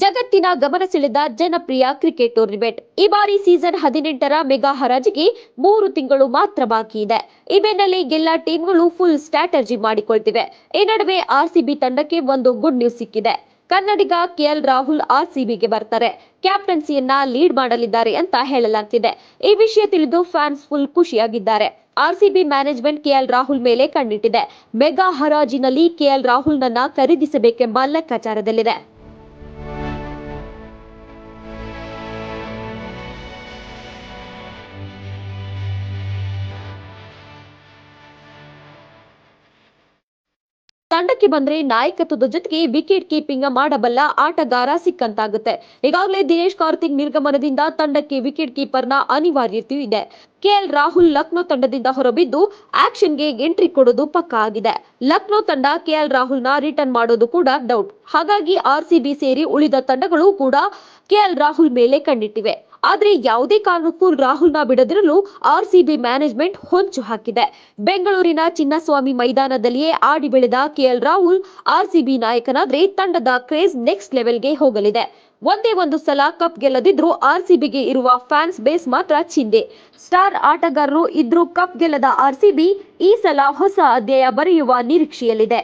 ಜಗತ್ತಿನ ಗಮನ ಸೆಳೆದ ಜನಪ್ರಿಯ ಕ್ರಿಕೆಟ್ ಟೂರ್ನಿಮೆಂಟ್. ಈ ಬಾರಿ ಸೀಸನ್ ಹದಿನೆಂಟರ ಮೆಗಾ ಹರಾಜಿಗೆ ಮೂರು ತಿಂಗಳು ಮಾತ್ರ ಬಾಕಿ ಇದೆ. ಈ ಬೆನ್ನಲ್ಲೇ ಎಲ್ಲ ಟೀಮ್ಗಳು ಫುಲ್ ಸ್ಟ್ರಾಟಜಿ ಮಾಡಿಕೊಳ್ತಿವೆ. ಈ ನಡುವೆ ಆರ್ಸಿಬಿ ತಂಡಕ್ಕೆ ಒಂದು ಗುಡ್ ನ್ಯೂಸ್ ಸಿಕ್ಕಿದೆ. ಕನ್ನಡಿಗ ಕೆಎಲ್ ರಾಹುಲ್ ಆರ್ಸಿಬಿಗೆ ಬರ್ತಾರೆ. ಕ್ಯಾಪ್ಟನ್ಸಿಯನ್ನ ಲೀಡ್ ಮಾಡಲಿದ್ದಾರೆ ಅಂತ ಹೇಳಲಾಗ್ತಿದೆ. ಈ ವಿಷಯ ತಿಳಿದು ಫ್ಯಾನ್ಸ್ ಫುಲ್ ಖುಷಿಯಾಗಿದ್ದಾರೆ. ಆರ್ಸಿಬಿ ಮ್ಯಾನೇಜ್ಮೆಂಟ್ ಕೆಎಲ್ ರಾಹುಲ್ ಮೇಲೆ ಕಣ್ಣಿಟ್ಟಿದೆ. ಮೆಗಾ ಹರಾಜಿನಲ್ಲಿ ಕೆಎಲ್ ರಾಹುಲ್ನನ್ನ ಖರೀದಿಸಬೇಕೆಂಬ ಲೆಕ್ಕಾಚಾರದಲ್ಲಿದೆ. ತಂಡಕ್ಕೆ ಬಂದ್ರೆ ನಾಯಕತ್ವದ ಜೊತೆಗೆ ವಿಕೆಟ್ ಕೀಪಿಂಗ್ ಮಾಡಬಲ್ಲ ಆಟಗಾರ ಸಿಕ್ಕಂತಾಗುತ್ತೆ. ಈಗಾಗಲೇ ದಿನೇಶ್ ಕಾರ್ತಿಕ್ ನಿರ್ಗಮನದಿಂದ ತಂಡಕ್ಕೆ ವಿಕೆಟ್ ಕೀಪರ್ನ ಅನಿವಾರ್ಯತೆಯೂ ಇದೆ. ಕೆಎಲ್ ರಾಹುಲ್ ಲಕ್ನೋ ತಂಡದಿಂದ ಹೊರಬಿದ್ದು ಆಕ್ಷನ್ಗೆ ಎಂಟ್ರಿ ಕೊಡೋದು ಪಕ್ಕಾ ಆಗಿದೆ. ಲಕ್ನೋ ತಂಡ ಕೆಎಲ್ ರಾಹುಲ್ನ ರಿಟರ್ನ್ ಮಾಡೋದು ಕೂಡ ಡೌಟ್ ಹಾಗಾಗಿ ಆರ್ಸಿಬಿ ಸೇರಿ ಉಳಿದ ತಂಡಗಳು ಕೂಡ ಕೆಎಲ್ ರಾಹುಲ್ ಮೇಲೆ ಕಣ್ಣಿಟ್ಟಿವೆ. ಆದ್ರೆ ಯಾವುದೇ ಕಾರಣಕ್ಕೂ ರಾಹುಲ್ನ ಬಿಡದಿರಲು ಆರ್ಸಿಬಿ ಮ್ಯಾನೇಜ್ಮೆಂಟ್ ಹೊಂಚು ಹಾಕಿದೆ. ಬೆಂಗಳೂರಿನ ಚಿನ್ನಸ್ವಾಮಿ ಮೈದಾನದಲ್ಲಿಯೇ ಆಡಿ ಬೆಳೆದ ಕೆಎಲ್ ರಾಹುಲ್ ಆರ್ಸಿಬಿ ನಾಯಕನಾದ್ರೆ ತಂಡದ ಕ್ರೇಜ್ ನೆಕ್ಸ್ಟ್ ಲೆವೆಲ್ಗೆ ಹೋಗಲಿದೆ. ಒಂದೇ ಒಂದು ಸಲ ಕಪ್ ಗೆಲ್ಲದಿದ್ರು ಆರ್ಸಿಬಿಗೆ ಇರುವ ಫ್ಯಾನ್ಸ್ ಬೇಸ್ ಮಾತ್ರ ಚಿಂದೆ. ಸ್ಟಾರ್ ಆಟಗಾರರು ಇದ್ರೂ ಕಪ್ ಗೆಲ್ಲದ ಆರ್ಸಿಬಿ ಈ ಸಲ ಹೊಸ ಅಧ್ಯಾಯ ಬರೆಯುವ ನಿರೀಕ್ಷೆಯಲ್ಲಿದೆ.